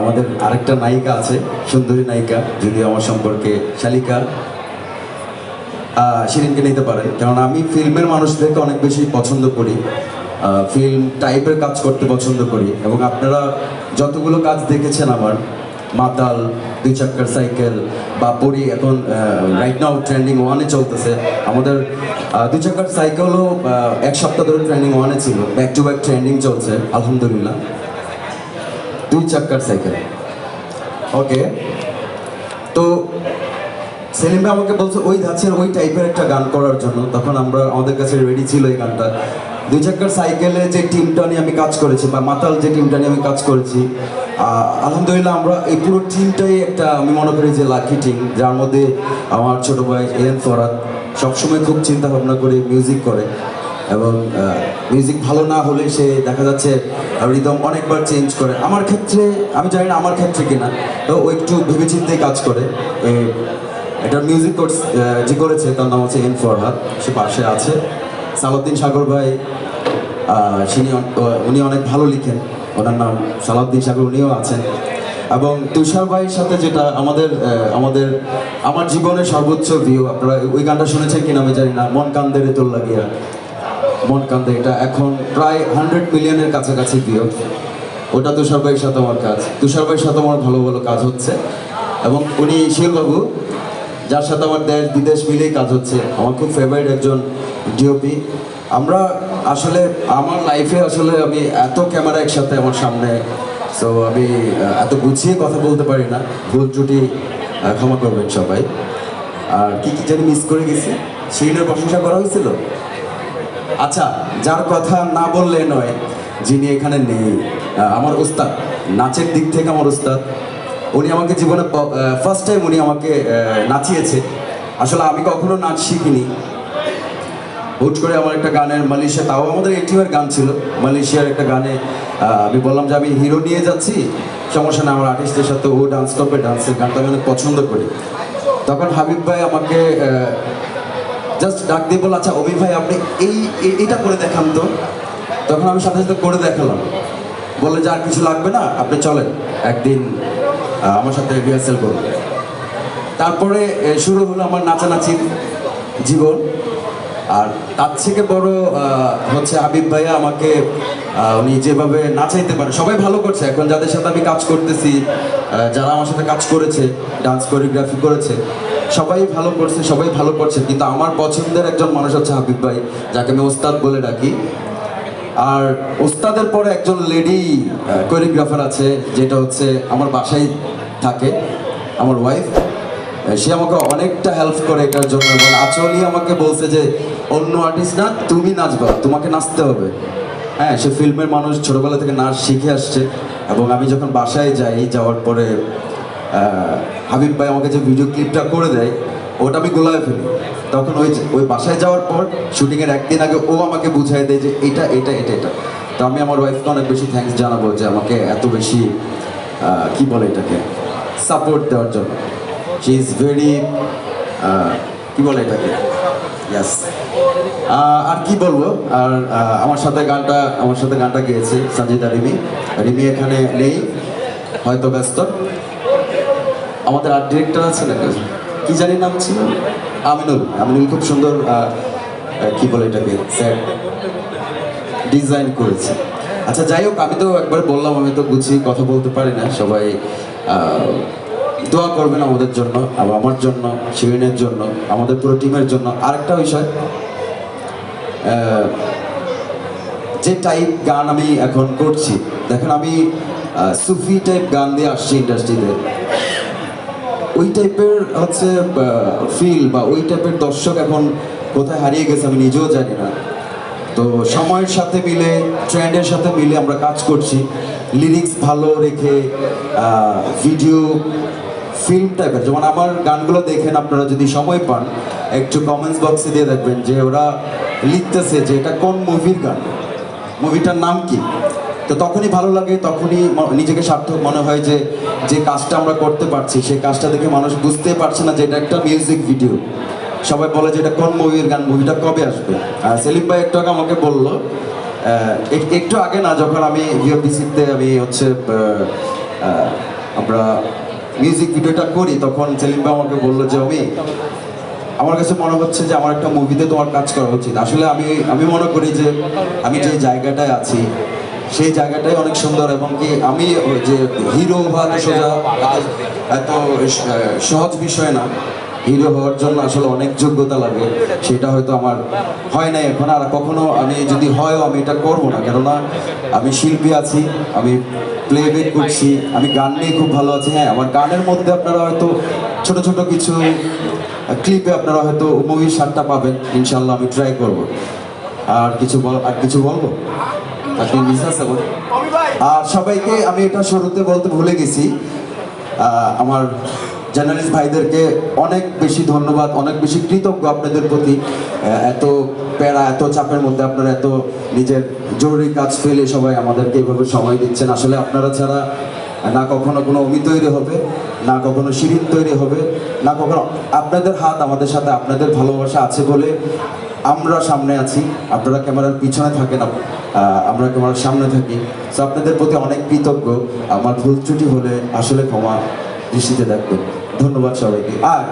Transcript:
আমাদের আরেকটা নায়িকা আছে, সুন্দরী নায়িকা যদি আমার সম্পর্কে শালিকা শিরিনকে নিতে পারে কারণ আমি ফিল্মের মানুষদেরকে অনেক বেশি পছন্দ করি। ফিল্ম টাইপের কাজ করতে পছন্দ করি, এবং আপনারা যতগুলো কাজ দেখেছেন আমার, মাতাল, দুই চাক্কার সাইকেল বা পরি এখন রাইট নাও ট্রেন্ডিং ওয়ানে চলতেছে। আমাদের দুই চাক্কার সাইকেলও এক সপ্তাহ ধরে ট্রেন্ডিং ওয়ানে ছিল ব্যাক টু ব্যাক ট্রেন্ডিং চলছে, আলহামদুলিল্লাহ। দুই চাক্কার সাইকেল ওকে তো সেলিম ভাই আমাকে বলছে, ওই ধাঁচের ওই টাইপের একটা গান করার জন্য। তখন আমরা, আমাদের কাছে রেডি ছিল এই গানটা। দুই চাকার সাইকেলে যে টিমটা নিয়ে আমি কাজ করেছি, বা মাতাল যে টিমটা নিয়ে আমি কাজ করেছি আলহামদুলিল্লাহ আমরা এই পুরো টিমটাই একটা, আমি মনে করি যে লাকি টিম যার মধ্যে আমার ছোট ভাই এন ফরাত সবসময় খুব চিন্তা ভাবনা করে মিউজিক করে। এবং মিউজিক ভালো না হলে সে দেখা যাচ্ছে রিদম অনেকবার চেঞ্জ করে। আমার ক্ষেত্রে আমি জানি না আমার ক্ষেত্রে কিনা তো ও একটু ভেবেচিন্তে কাজ করে। এ, এটার মিউজিক কোর্স যে করেছে তার নাম হচ্ছে এন ফরহাদ সে পাশে আছে। সালাউদ্দিন সাগর ভাই তিনি উনি অনেক ভালো লিখেন। ওনার নাম সালাউদ্দিন সাগর উনিও আছেন। এবং তুষার ভাইয়ের সাথে যেটা আমাদের আমাদের আমার জীবনের সর্বোচ্চ ভিউ আপনারা ওই গানটা শুনেছেন কিনা আমি জানি না। মন কান্দে রে তোর লাগিয়া। মন এটা এখন প্রায় হান্ড্রেড মিলিয়নের কাছাকাছি ভিউ ওটা তুষার ভাইয়ের সাথে আমার কাজ। তুষার ভাইয়ের সাথে আমার ভালো ভালো কাজ হচ্ছে। এবং উনি শিলবাবু, যার সাথে আমার দেশ বিদেশ মিলেই কাজ হচ্ছে। আমার খুব ফেভারিট একজন ডিওপি আমরা আসলে, আমার লাইফে আসলে আমি এত ক্যামেরা একসাথে আমার সামনে সো আমি এত গুছিয়ে কথা বলতে পারি না। ভুল ত্রুটি ক্ষমা করবেন সবাই। আর কি কি জানি মিস করে গেছি। শিরিনের প্রশংসা করা হয়েছিল? আচ্ছা যার কথা না বললে নয়, যিনি এখানে নেই আমার উস্তাদ, নাচের দিক থেকে আমার উস্তাদ, উনি আমাকে জীবনে ফার্স্ট টাইম উনি আমাকে নাচিয়েছে। আসলে আমি কখনো নাচ শিখিনি। হুট করে আমার একটা গানের মালয়েশিয়া, তাও আমাদের এটিওর গান ছিল। মালয়েশিয়ার একটা গানে আমি বললাম যে আমি হিরো নিয়ে যাচ্ছি। সমস্যা না আমার আর্টিস্টের সাথে ও ডান্স করবে ডান্সের গানটা আমি অনেক পছন্দ করি। তখন হাবিব ভাই আমাকে জাস্ট ডাক দিয়ে বলল আচ্ছা অভি ভাই, আপনি এই এটা করে দেখান তো। তখন আমি সাথে সাথে করে দেখালাম। বললে, যে আর কিছু লাগবে না, আপনি চলেন, একদিন আমার সাথে রিহার্সেল করুন। তারপরে শুরু হলো আমার নাচানাচির জীবন। আর তার থেকে বড় হচ্ছে হাবিব ভাইয়া আমাকে উনি যেভাবে নাচাইতে পারে, সবাই ভালো করছে। এখন যাদের সাথে আমি কাজ করতেছি যারা আমার সাথে কাজ করেছে ডান্স কোরিওগ্রাফি করেছে, সবাই ভালো করছে, সবাই ভালো করছে, কিন্তু আমার পছন্দের একজন মানুষ হচ্ছে হাবিব ভাই, যাকে আমি ওস্তাদ বলে ডাকি। আর ওস্তাদের পরে একজন লেডি কোরিওগ্রাফার আছে, যেটা হচ্ছে আমার বাসায় থাকে, আমার ওয়াইফ সে আমাকে অনেকটা হেল্প করে এটার জন্য, এবং আচলি আমাকে বলছে যে, অন্য আর্টিস্ট না, তুমি নাচবা, তোমাকে নাচতে হবে। হ্যাঁ সে ফিল্মের মানুষ, ছোটবেলা থেকে নাচ শিখে আসছে। এবং আমি যখন বাসায় যাই, যাওয়ার পরে হাবিব ভাই আমাকে যে ভিডিও ক্লিপটা করে দেয়, ওটা আমি গোলায় ফেলি। তখন ওই ওই বাসায় যাওয়ার পর শুটিংয়ের একদিন আগে ও আমাকে বুঝাই দেয় যে এটা এটা এটা এটা। তো আমি আমার ওয়াইফকে অনেক বেশি থ্যাঙ্কস জানাব যে আমাকে এত বেশি কি বলে এটাকে সাপোর্ট দেওয়ার জন্য। শি ইজ ভেরি কি বলে এটাকে? ইয়াস আর কি বলব? আর আমার সাথে গানটা, আমার সাথে গানটা গেয়েছে সঞ্জিতা রিমি। রিমি এখানে নেই, হয়তো ব্যস্ত। আমাদের আর্ট ডিরেক্টর আছে না কি জানি নাম ছিল? আমিনুল। আমিনুল খুব সুন্দর কি বলে এটাকে? স্যার ডিজাইন করেছে। আচ্ছা যাই হোক, আমি তো একবার বললাম, আমি তো গুছিয়ে কথা বলতে পারি না সবাই দোয়া করবেন আমাদের জন্য আর আমার জন্য, শিরিনের জন্য, আমাদের পুরো টিমের জন্য। আরেকটা বিষয় যে টাইপ গান আমি এখন করছি, দেখেন আমি সুফি টাইপ গান দিয়ে আসছি ইন্ডাস্ট্রিতে ওই টাইপের হচ্ছে ফিল বা ওই টাইপের দর্শক এখন কোথায় হারিয়ে গেছে আমি নিজেও জানি না। তো সময়ের সাথে মিলে ট্রেন্ডের সাথে মিলে আমরা কাজ করছি। লিরিক্স ভালো রেখে ভিডিও ফিল্ম টাইপের যেমন আমার গানগুলো দেখেন আপনারা যদি সময় পান, একটু কমেন্টস বক্সে দিয়ে দেখবেন যে ওরা লিখতেছে যে এটা কোন মুভির গান? মুভিটার নাম কি? তো তখনই ভালো লাগে, তখনই নিজেকে সার্থক মনে হয় যে যে কাজটা আমরা করতে পারছি, সেই কাজটা দেখে মানুষ বুঝতে পারছে না যে এটা একটা মিউজিক ভিডিও সবাই বলে যে এটা কোন মুভির গান মুভিটা কবে আসবে? আর সেলিম ভাই একটু আগে আমাকে বলল একটু আগে না, যখন আমি ভিওপিসিতে আমি হচ্ছে আমরা মিউজিক ভিডিওটা করি, তখন সেলিম আমাকে বলল যে আমি আমার কাছে মনে হচ্ছে যে আমার একটা মুভিতে তোমার কাজ করা উচিত। আসলে আমি আমি মনে করি যে, আমি যে জায়গাটায় আছি, সেই জায়গাটাই অনেক সুন্দর এবং কি আমি যে হিরো হওয়া সোজা এত সহজ বিষয় না। হিরো হওয়ার জন্য আসলে অনেক যোগ্যতা লাগে। সেটা হয়তো আমার হয় নাই এখন, আর কখনো আমি যদি হয়ও আমি এটা করব না। কেননা আমি শিল্পী আছি, আমি প্লেব্যাক করছি, আমি গান নিয়ে খুব ভালো আছি। হ্যাঁ আমার গানের মধ্যে আপনারা হয়তো ছোট ছোট কিছু ক্লিপে আপনারা হয়তো মুভির স্বাদটা পাবেন। ইনশাল্লাহ আমি ট্রাই করব। আর কিছু বল, আর কিছু বলব? আপনি আছে আর সবাইকে আমি এটা শুরুতে বলতে ভুলে গেছি। আমার জার্নালিস্ট ভাইদেরকে অনেক বেশি ধন্যবাদ, অনেক বেশি কৃতজ্ঞ আপনাদের প্রতি। এত প্যারা, এত চাপের মধ্যে আপনারা এত নিজের জরুরি কাজ ফেলে সবাই আমাদেরকে এইভাবে সময় দিচ্ছেন। আসলে আপনারা ছাড়া না কখনো কোনো অমি তৈরি হবে, না কখনো শিরিন তৈরি হবে, না কখনো আপনাদের হাত আমাদের সাথে আপনাদের ভালোবাসা আছে বলে আমরা সামনে আছি। আপনারা ক্যামেরার পিছনে থাকেন আমরা ক্যামেরার সামনে থাকি। তো আপনাদের প্রতি অনেক কৃতজ্ঞ। আমার ভুল ত্রুটি হলে আসলে ক্ষমা দৃষ্টিতে দেখবেন। ধন্যবাদ সবাইকে। আর